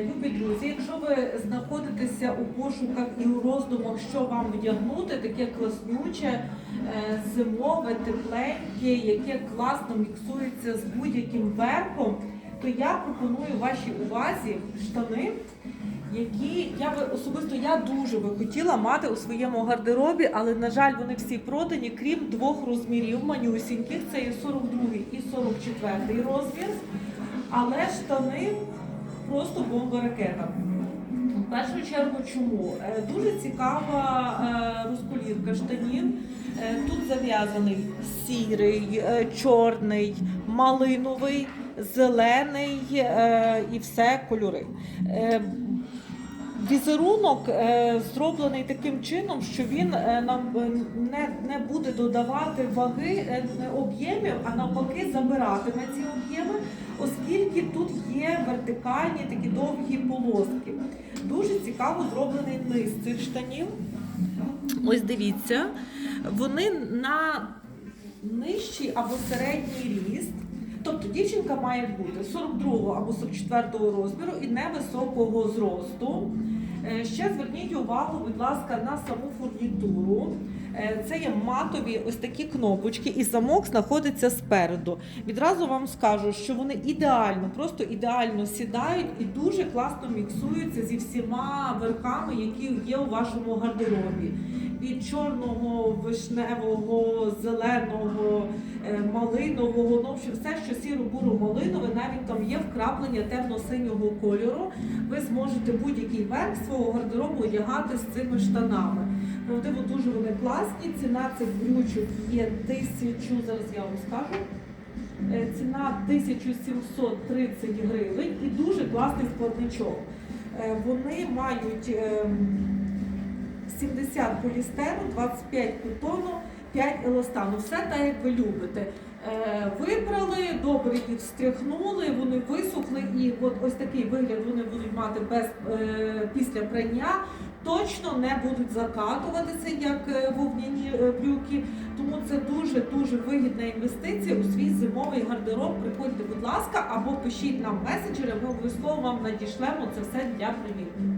Любі друзі, якщо ви знаходитеся у пошуках і у роздумах, що вам вдягнути, таке класнюче, е, зимове, тепленьке, яке класно міксується з будь-яким верхом, то я пропоную вашій увазі штани, які я би особисто я дуже би хотіла мати у своєму гардеробі, але на жаль, вони всі продані, крім двох розмірів манюсіньких. Це є 42 і 44 розмір. Але штани просто бомба ракета. В першу чергу, чому? Е, Дуже цікава е, розколірка штанів. Е, Тут зав'язаний сірий, чорний, малиновий, зелений і все кольори. Візерунок е, зроблений таким чином, що він е, нам е, не, не буде додавати ваги об'ємів, а навпаки забиратиме ці об'єми, оскільки тут є вертикальні такі довгі полоски. Дуже цікаво зроблений низ цих штанів. Ось дивіться, вони на нижчий або середній ріст. Тобто дівчинка має бути 42 або 44 розміру і невисокого зросту. Е, Ще зверніть увагу, будь ласка, на саму фурнітуру. Е, Це є матові ось такі кнопочки, і замок знаходиться спереду. Відразу вам скажу, що вони ідеально, просто ідеально сідають і дуже класно міксуються зі всіма верхами, які є у вашому гардеробі. Від чорного, вишневого, зеленого, е, малинового, ну, все, що сіро-буро-малинове, навіть там є вкраплення темно-синього кольору. Ви зможете будь-який верх свого гардеробу одягати з цими штанами. Правдиво, дуже вони класні. Ціна цих брючок є тисячу, зараз я вам скажу. Е, Ціна 1730 гривень і дуже класний складничок. Е, Вони мають ем, 70 полістеру, 25 кутону, 5 еластану. Все так, як ви любите. Е, Вибрали, добре їх встряхнули, вони висохли, і от ось такий вигляд вони будуть мати без е, після прання. Точно не будуть закатуватися як е, вовняні брюки, тому це дуже дуже вигідна інвестиція у свій зимовий гардероб. Приходьте, будь ласка, або пишіть нам меседжери, ми обов'язково вам надішлемо це все для примірки.